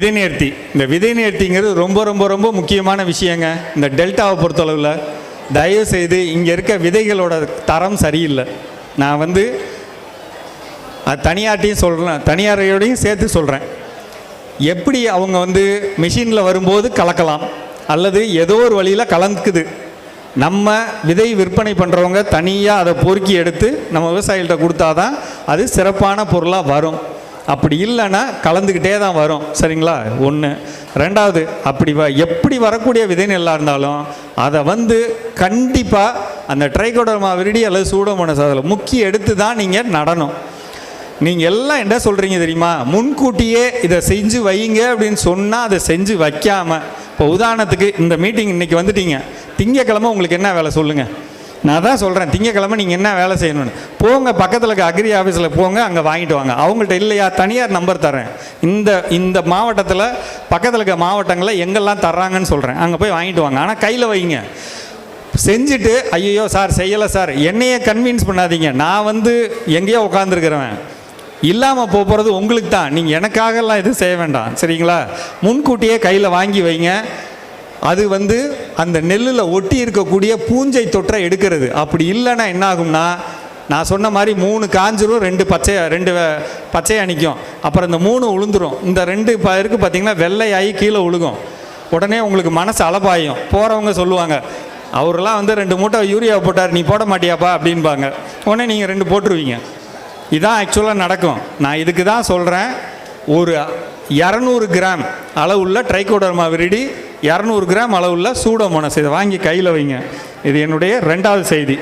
விதை நேர்த்தி. இந்த விதை நேர்த்திங்கிறது ரொம்ப ரொம்ப ரொம்ப முக்கியமான விஷயங்க. இந்த டெல்டாவை பொறுத்தளவில் தயவு செய்து இங்கே இருக்க விதைகளோட தரம் சரியில்லை. நான் வந்து அது தனியார்ட்டையும் சொல்கிறேன் தனியாரையோடையும் சேர்த்து சொல்கிறேன் எப்படி அவங்க வந்து மிஷினில் வரும்போது கலக்கலாம்? அல்லது ஏதோ ஒரு வழியில் கலந்துக்குது. நம்ம விதை விற்பனை பண்ணுறவங்க தனியாக அதை பொறுக்கி எடுத்து நம்ம விவசாயிகள்கிட்ட கொடுத்தாதான் அது சிறப்பான பொருளாக வரும். அப்படி இல்லைன்னா கலந்துக்கிட்டே தான் வரும். சரிங்களா? ஒன்று ரெண்டாவது அப்படி வ எப்படி வரக்கூடிய விதை நெல்லாக இருந்தாலும் அதை வந்து கண்டிப்பாக அந்த ட்ரைகோடர்மா விரிடி அல்லது சூடோமோனஸ் அதில் முக்கிய எடுத்து தான் நீங்கள் நடணும். நீங்கள் எல்லாம் என்ன சொல்கிறீங்க தெரியுமா? முன்கூட்டியே இதை செஞ்சு வைங்க அப்படின்னு சொன்னால் அதை செஞ்சு வைக்காமல் இப்போ உதாரணத்துக்கு இந்த மீட்டிங் இன்றைக்கி வந்துட்டீங்க. திங்கக்கிழமை உங்களுக்கு என்ன வேலை சொல்லுங்கள் நான் தான் சொல்கிறேன் திங்கக்கிழமை நீங்கள் என்ன வேலை செய்யணும்னு. போங்க பக்கத்தில் இருக்க அக்ரி ஆஃபீஸில் போங்க அங்கே வாங்கிட்டு வாங்க. அவங்கள்ட்ட இல்லையா தனியார் நம்பர் தரேன் இந்த இந்த மாவட்டத்தில் பக்கத்தில் இருக்க மாவட்டங்களில் எங்கெல்லாம் தர்றாங்கன்னு சொல்கிறேன் அங்கே போய் வாங்கிட்டு வாங்க. ஆனால் கையில் வைங்க. செஞ்சுட்டு ஐயோ சார் செய்யலை சார். என்னையே கன்வின்ஸ் பண்ணாதீங்க. நான் வந்து எங்கேயோ உட்காந்துருக்கிறவன் இல்லாமல் போகிறது உங்களுக்கு தான். நீங்கள் எனக்காகலாம் எதுவும் செய்ய வேண்டாம். சரிங்களா? முன்கூட்டியே கையில் வாங்கி வைங்க. அது வந்து அந்த நெல்லில் ஒட்டி இருக்கக்கூடிய பூஞ்சை தொற்றை எடுக்கிறது. அப்படி இல்லைன்னா என்ன ஆகும்னா நான் சொன்ன மாதிரி மூணு காஞ்சிரும் ரெண்டு பச்சையை ரெண்டு வெ- பச்சையா நிற்கும் அப்புறம் இந்த மூணு உளுந்துரும். இந்த ரெண்டு இருக்குது பார்த்தீங்கன்னா வெள்ளையாகி கீழே உழுகும். உடனே உங்களுக்கு மனசு அளப்பாயும் போகிறவங்க சொல்லுவாங்க அவரெல்லாம் வந்து ரெண்டு மூட்டை யூரியா போட்டார் நீ போட மாட்டியாப்பா? அப்படின்பாங்க. உடனே நீங்கள் ரெண்டு போட்டுருவீங்க. இதான் ஆக்சுவலாக நடக்கும். நான் இதுக்கு தான் சொல்கிறேன் ஒரு இரநூறு கிராம் அளவுள்ள ட்ரைகோடர்மா விரிடி இரநூறு கிராம் அளவுள்ள சூடோமோனஸ் இதை வாங்கி கையில் வைங்க. இது என்னுடைய ரெண்டாவது செய்தி.